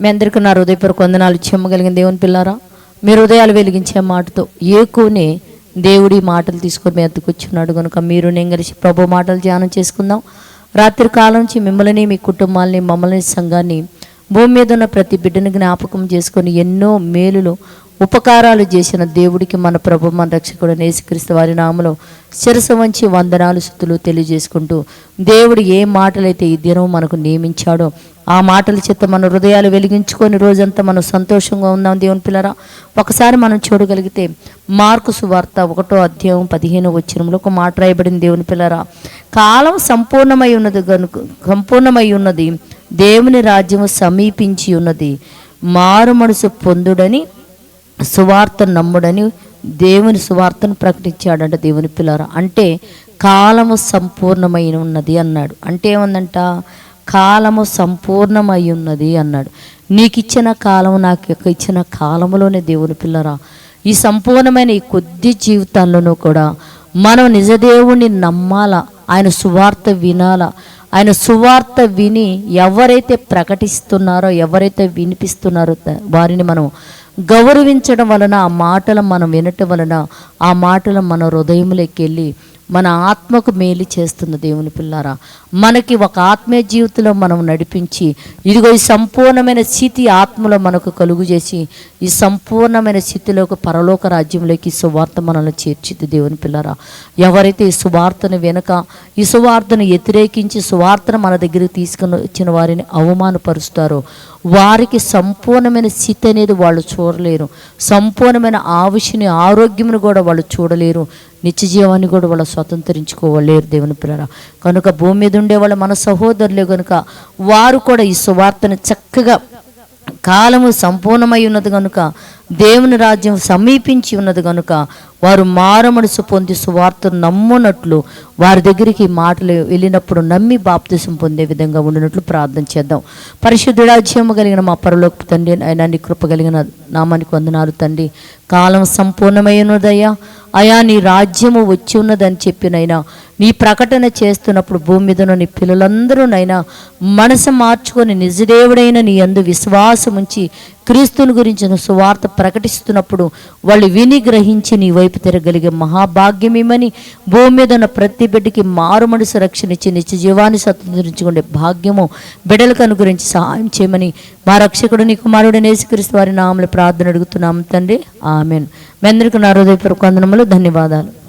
మీ అందరికీ నా హృదయపూర్వక వందనాలు చెమ్మగలిగిన దేవుని పిల్లారా మీ హృదయాలు వెలిగించే మాటతో ఏకునే దేవుడి మాటలు తీసుకొని మీ అద్దకు వచ్చినాడు. కనుక మీరు నేను కలిసి ప్రభు మాటలు ధ్యానం చేసుకుందాం. రాత్రి కాలం నుంచి మిమ్మల్ని మీ కుటుంబాలని మమ్మల్ని సంఘాన్ని భూమి మీద ఉన్న ప్రతి బిడ్డని జ్ఞాపకం చేసుకొని ఎన్నో మేలులు ఉపకారాలు చేసిన దేవుడికి మన ప్రభు మన రక్షకుడు నేసుక్రీస్తు వారి నామలో శిరస వంచి వందనాలు స్థుతులు తెలియజేసుకుంటూ దేవుడు ఏ మాటలైతే ఈ దినం మనకు నియమించాడో ఆ మాటల చేత మన హృదయాలు వెలిగించుకొని రోజంతా మనం సంతోషంగా ఉందాం దేవుని పిల్లరా. ఒకసారి మనం చూడగలిగితే మార్కు సువార్త ఒకటో అధ్యాయం పదిహేను వచ్చినంలో ఒక మాట రాయబడింది దేవుని పిల్లరా. కాలం సంపూర్ణమై ఉన్నది గనుక సంపూర్ణమై ఉన్నది దేవుని రాజ్యము సమీపించి ఉన్నది. మారు మనసు పొందుడని సువార్త నమ్ముడని దేవుని సువార్తను ప్రకటించాడంట దేవుని పిల్లరా. అంటే కాలము సంపూర్ణమై ఉన్నది అన్నాడు. అంటే ఏమందంట? కాలము సంపూర్ణమై ఉన్నది అన్నాడు. నీకు ఇచ్చిన కాలం నాకు యొక్క ఇచ్చిన కాలంలోనే దేవుని పిల్లరా ఈ సంపూర్ణమైన ఈ కొద్ది జీవితాల్లోనూ కూడా మనం నిజదేవుణ్ణి నమ్మాలా ఆయన సువార్త వినాలా ఆయన సువార్త విని ఎవరైతే ప్రకటిస్తున్నారో ఎవరైతే వినిపిస్తున్నారో వారిని మనం గౌరవించడం వలన ఆ మాటలు మనం వినటం వలన ఆ మాటలు మన హృదయంలోకి వెళ్ళి మన ఆత్మకు మేలు చేస్తున్న దేవుని పిల్లారా మనకి ఒక ఆత్మీయ జీవితంలో మనం నడిపించి ఇదిగో ఈ సంపూర్ణమైన స్థితి ఆత్మలో మనకు కలుగు చేసి ఈ సంపూర్ణమైన స్థితిలోకి పరలోక రాజ్యంలోకి సువార్త మనల్ని చేర్చిద్ది దేవుని పిల్లారా. ఎవరైతే ఈ సువార్తను వెనక ఈ సువార్తను వ్యతిరేకించి సువార్తను మన దగ్గరికి తీసుకుని వచ్చిన వారిని అవమానపరుస్తారో వారికి సంపూర్ణమైన స్థితి అనేది వాళ్ళు చూడలేరు. సంపూర్ణమైన ఆవుషిని ఆరోగ్యమును కూడా వాళ్ళు చూడలేరు. నిత్య జీవాన్ని కూడా వాళ్ళు స్వతంత్రించుకోవలేరు దేవుని పిల్లరా. కనుక భూమి మీద ఉండే వాళ్ళ మన సహోదరులే కనుక వారు కూడా ఈ సువార్తను చక్కగా కాలము సంపూర్ణమై ఉన్నది కనుక దేవుని రాజ్యం సమీపించి ఉన్నది కనుక వారు మారమనసు పొంది సువార్తను నమ్మునట్లు వారి దగ్గరికి మాటలు వెళ్ళినప్పుడు నమ్మి బాప్తిసం పొందే విధంగా ఉండినట్లు ప్రార్థన చేద్దాం. పరిశుద్ధుడాజ్యము కలిగిన మా పరలోక తండ్రి అయినా నీ కృప కలిగిన నామానికి వందనాలు తండ్రి. కాలం సంపూర్ణమైనదయ్యా అయా నీ రాజ్యము వచ్చి ఉన్నదని చెప్పినైనా నీ ప్రకటన చేస్తున్నప్పుడు భూమి మీద నీ పిల్లలందరూ నైనా మనసు మార్చుకొని నిజదేవుడైన నీ అందు విశ్వాసం ఉంచి క్రీస్తుని గురించిన సువార్త ప్రకటిస్తున్నప్పుడు వాళ్ళు విని గ్రహించి నీ వైపు తిరగలిగే మహాభాగ్యమేమని? భూమి మీద ఉన్న ప్రతి బిడ్డకి మారు మనసు రక్షణ ఇచ్చి నిత్య జీవాన్ని స్వతంత్రించుకునే భాగ్యము బిడ్డలకు అనుగురించి సహాయం చేయమని మా రక్షకుడు నీ కుమారుడు నేసుకరిస్తూ వారి నామలు ప్రార్థన అడుగుతున్నాం తండ్రి. ఆమెను. మీ అందరికీ నా హృదయపూర్వక వందనములు. ధన్యవాదాలు.